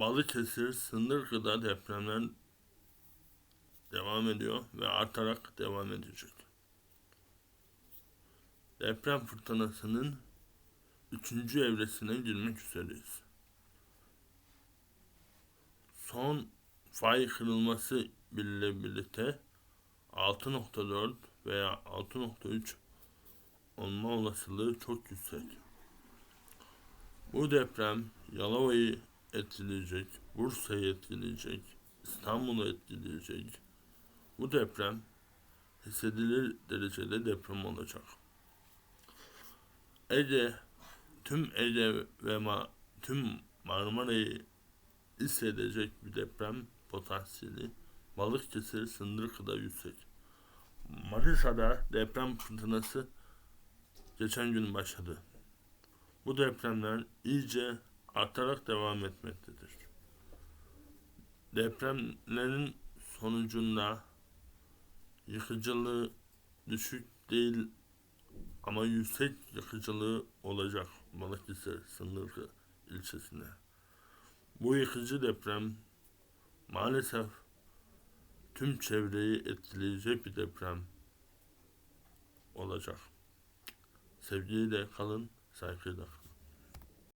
Balıkesir sınır gıda depremler devam ediyor ve artarak devam edecek. Deprem fırtınasının üçüncü evresine girmek üzereyiz. Son fay kırılması ile birlikte 6.4 veya 6.3 olma olasılığı çok yüksek. Bu deprem Yalova'yı etkileyecek, Bursa'yı etkileyecek, İstanbul'u etkileyecek. Bu deprem hissedilir derecede deprem olacak. Ege, tüm Ege ve ma- tüm Marmara'yı hissedecek bir deprem potansiyeli Balıkesir sınır kadar yüksek. Manisa'da deprem fırtınası geçen gün başladı. Bu depremler iyice artarak devam etmektedir. Depremlerin sonucunda yıkıcılığı düşük değil ama yüksek yıkıcılığı olacak Balıkesir sınırı ilçesine. Bu yıkıcı deprem maalesef tüm çevreyi etkileyecek bir deprem olacak. Sevgiyle kalın, saygıyla kalın.